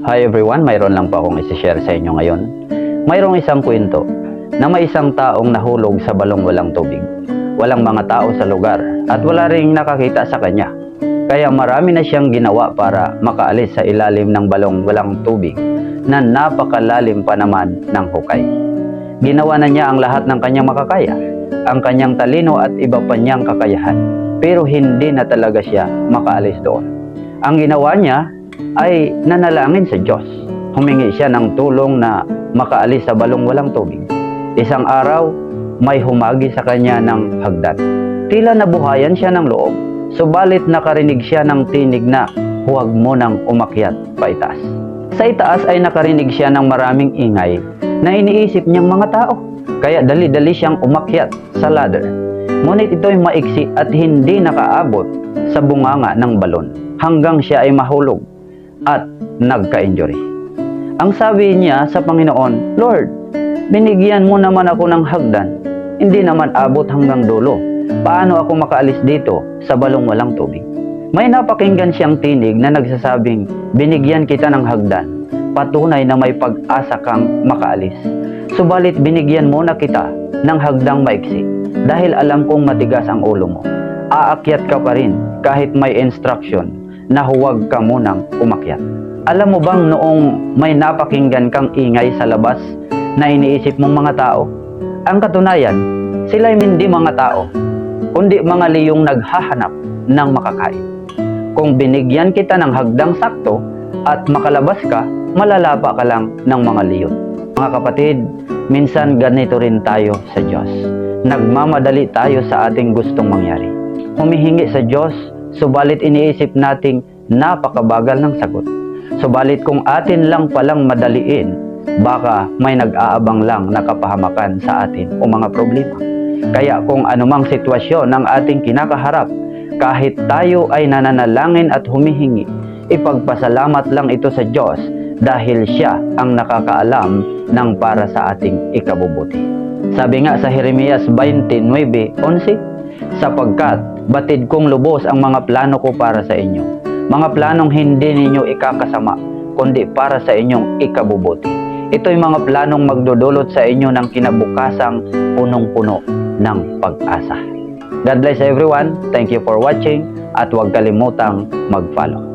Hi everyone, mayroon lang po akong isi-share sa inyo ngayon. Mayroong isang kwento na may isang taong nahulog sa balong walang tubig. Walang mga tao sa lugar at wala ring nakakita sa kanya. Kaya marami na siyang ginawa para makaalis sa ilalim ng balong walang tubig na napakalalim pa naman ng hukay. Ginawa na niya ang lahat ng kanyang makakaya, ang kanyang talino at iba pa niyang kakayahan. Pero hindi na talaga siya makaalis doon. Ang ginawa niya ay nanalangin sa Diyos. Humingi siya ng tulong na makaalis sa balong walang tubig. Isang araw, may humagi sa kanya ng hagdan. Tila nabuhayan siya ng loob, subalit nakarinig siya ng tinig na huwag mo nang umakyat pa itaas. Sa itaas ay nakarinig siya ng maraming ingay na iniisip niyang mga tao. Kaya dali-dali siyang umakyat sa ladder. Ngunit ito'y maiksi at hindi nakaabot sa bunganga ng balon hanggang siya ay mahulog at nagka-injury. Ang sabi niya sa Panginoon, Lord, binigyan mo naman ako ng hagdan, hindi naman abot hanggang dulo. Paano ako makaalis dito sa balong walang tubig? May napakinggan siyang tinig na nagsasabing, binigyan kita ng hagdan, patunay na may pag-asa kang makaalis. Subalit binigyan mo na kita ng hagdang maiksi dahil alam kong matigas ang ulo mo. Aakyat ka pa rin kahit may instruction na huwag ka munang umakyat. Alam mo bang noong may napakinggan kang ingay sa labas na iniisip mong mga tao? Ang katunayan, sila'y hindi mga tao, kundi mga liyong naghahanap ng makakain. Kung binigyan kita ng hagdang sakto at makalabas ka, malalapa ka lang ng mga leyon. Mga kapatid, minsan ganito rin tayo sa Diyos. Nagmamadali tayo sa ating gustong mangyari. Humihingi sa Diyos, subalit iniisip nating napakabagal ng sagot. Subalit kung atin lang palang madaliin, baka may nag-aabang lang na kapahamakan sa atin o mga problema. Kaya kung anumang sitwasyon ng ating kinakaharap, kahit tayo ay nananalangin at humihingi, ipagpasalamat lang ito sa Diyos dahil siya ang nakakaalam ng para sa ating ikabubuti. Sabi nga sa Jeremias 29:11, sapagkat batid kong lubos ang mga plano ko para sa inyo, mga planong hindi ninyo ikakasama, kundi para sa inyong ikabubuti. Ito'y mga planong magdudulot sa inyo ng kinabukasang punong-puno ng pag-asa. God bless everyone. Thank you for watching at huwag kalimutang mag-follow.